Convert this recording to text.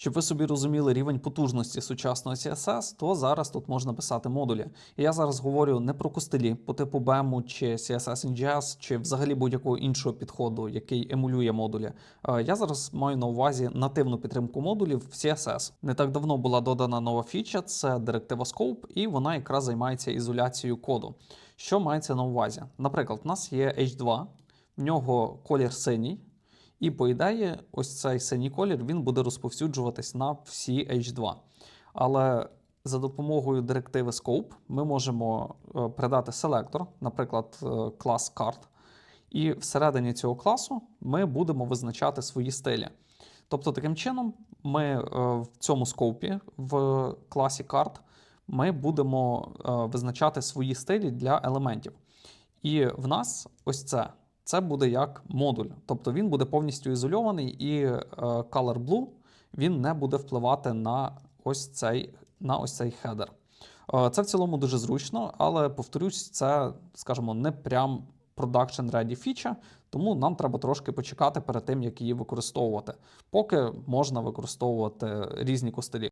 Щоб ви собі розуміли рівень потужності сучасного CSS, то зараз тут можна писати модулі. І я зараз говорю не про костелі по типу BEM чи CSS NGS, чи взагалі будь-якого іншого підходу, який емулює модулі. Е, Я зараз маю на увазі нативну підтримку модулів в CSS. Не так давно була додана нова фіча, це директива Scope, і вона якраз займається ізоляцією коду. Що мається на увазі? Наприклад, у нас є H2, в нього колір синій. І по ідеї, ось цей синій колір він буде розповсюджуватись на всі H2. Але за допомогою директиви Scope ми можемо е, передати селектор, наприклад, е, клас Card, і всередині цього класу ми будемо визначати свої стилі. Тобто, таким чином, ми е, в цьому скопі в класі Card ми будемо визначати свої стилі для елементів. І в нас ось це. Це буде як модуль. Тобто він буде повністю ізольований, і е, Color Blue він не буде впливати на ось цей, на ось цей хедер. Е, Це в цілому дуже зручно, але повторюсь, це, скажімо, не прям production ready фіча, тому нам треба трошки почекати перед тим, як її використовувати. Поки можна використовувати різні костелі.